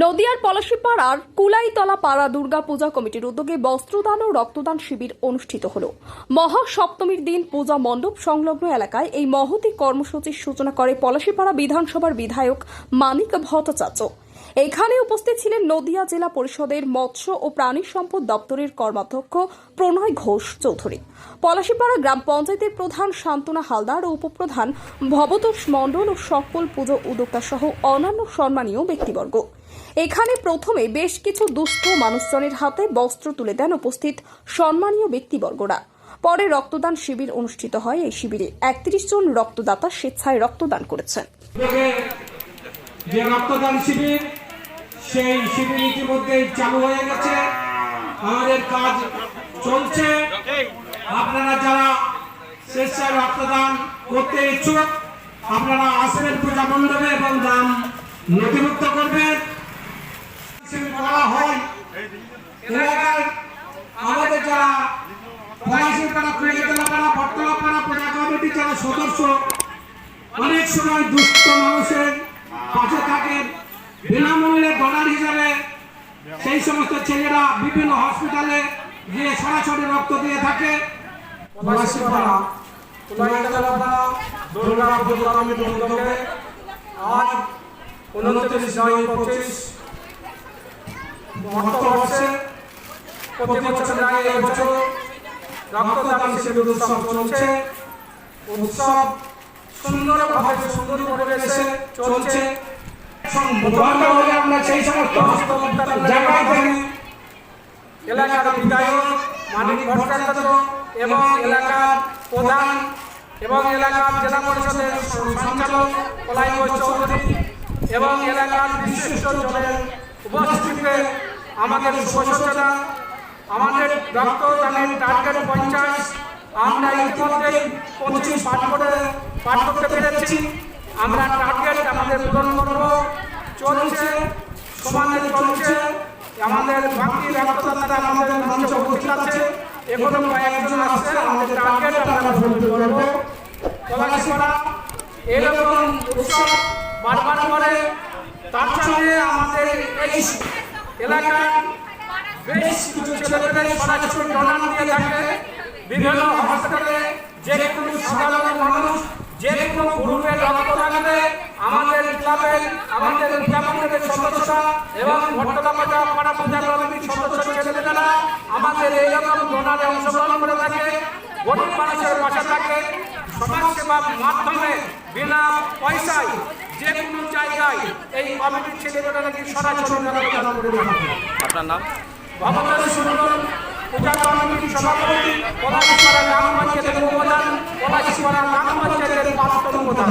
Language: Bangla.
নদিয়ার পলাশীপাড়ার কুলাইতলা পাড়া দুর্গা পূজা কমিটির উদ্যোগে বস্ত্রদান ও রক্তদান শিবির অনুষ্ঠিত হল। মহাসপ্তমীর দিন পূজা মণ্ডপ সংলগ্ন এলাকায় এই মহতি কর্মসূচির সূচনা করে পলাশীপাড়া বিধানসভার বিধায়ক মানিক ভট্টাচার্য। এখানে উপস্থিত ছিলেন নদিয়া জেলা পরিষদের মৎস্য ও প্রাণী সম্পদ দপ্তরের কর্মাধ্যক্ষ প্রণয় ঘোষ চৌধুরী। পলাশীপাড়া গ্রাম পঞ্চায়েতের প্রধান শান্তনা হালদার ও উপপ্রধান ভবতোষ মণ্ডল ও সকল পুজো উদ্যোক্তা সহ অন্যান্য সম্মানীয় ব্যক্তিবর্গ। এখানে প্রথমে বেশ কিছু দুস্থ মানুষজনের হাতে বস্ত্র তুলে দেন উপস্থিত সম্মানীয় ব্যক্তিবর্গরা। পরে রক্তদান শিবির অনুষ্ঠিত হয় এই শিবিরে। একত্রিশ জন রক্তদাতা স্বেচ্ছায় রক্তদান করেছেন। যে রক্তদান শিবির, সেই শিবির ইতিমধ্যেই চালু হয়ে গেছে। আমাদের কাজ চলছে। আপনারা যারা স্বেচ্ছায় রক্তদান করতে ইচ্ছুক, আপনারা আসবেন পূজা মণ্ডপে এবং দাম নথিভুক্ত করবেন। শিবির করা হয়। আমাদের যারা পলাশিপাড়া কুড়িয়াতলাপাড়া বটতলাপাড়া পূজা কমিটির যারা সদস্য, অনেক সময় দুস্থ মানুষের পাশে থাকেন বিনামূল্যে ডলার হিসাবে সেই সমস্ত ছেলেরা বিভিন্ন হসপিটালে গিয়ে সরাসরি রক্ত দিয়ে থাকে। পলাশিপাড়া কুলাইতলাপাড়া দুর্গা পুজো উনত্রিশ নয়, পঁচিশ বর্ষে প্রতি বছর আগে এবছর রক্তদান শিবির উৎসব চলছে। উৎসব সুন্দরভাবে সুন্দর পরিবেশে চলছে। বন্ধ হলে আমরা সেই সমস্ত জায়গায় থেকে এলাকার বিধায়ক মানিক ভট্টাচার্য এবং এলাকার প্রধান এবং এলাকার জেলা পরিষদের সঞ্চালক পলাই ঘোষ চৌধুরী এবং এলাকার বিশিষ্ট জনের উপস্থিতিতে আমাদের শুভসূচনা আমাদের রক্তদানের টার্গেট পঞ্চাশ, আমরা ইতিমধ্যেই পঁচিশ পাঠ করে, পাঠ করতে পেরেছি। আমরা টার্গেট আমাদের পূরণ করব। চলছে, সমানে চলছে, আমাদের বাকি রক্তদাতা আমাদের মঞ্চে উপস্থিত আছে। এখনও কয়েকজন আসছে, আমাদের টার্গেট আমরা ফুলফিল করব। এরকম উৎসব বারবার করে তার সঙ্গে আমাদের এই এলাকার বেশ কিছু ছেলেমেয়েরা সরাসরি ডলার দিয়ে থাকে। বিভিন্ন হসপিটালে যে কোনো সাধারণ মানুষ, যে কোনো গ্রুপে রক্ত লাগবে আমাদের ক্লাবের আমাদের ক্লাবের সদস্য এবং ভট্টলাপাজা পাড়া পূজা কমিটির সদস্য ছেলেমেয়েরা আমাদের এইরকম ডোনারে অংশগ্রহণ করে থাকে। গরিব মানুষের পাশে থাকে। সমাজ সেবার মাধ্যমে বিনা পয়সায় যে কোনো জায়গায় এই কমিটির ছেলেমেয়েরা নাকি সরাসরি আপনার নাম? ভগবান সুন্দর পূজা কমিটির সভাপতি পলাশিপাড়া গ্রাম পঞ্চায়েতের উপদান পলাশিপাড়া গ্রাম পঞ্চায়েতের প্রাক্তন প্রধান।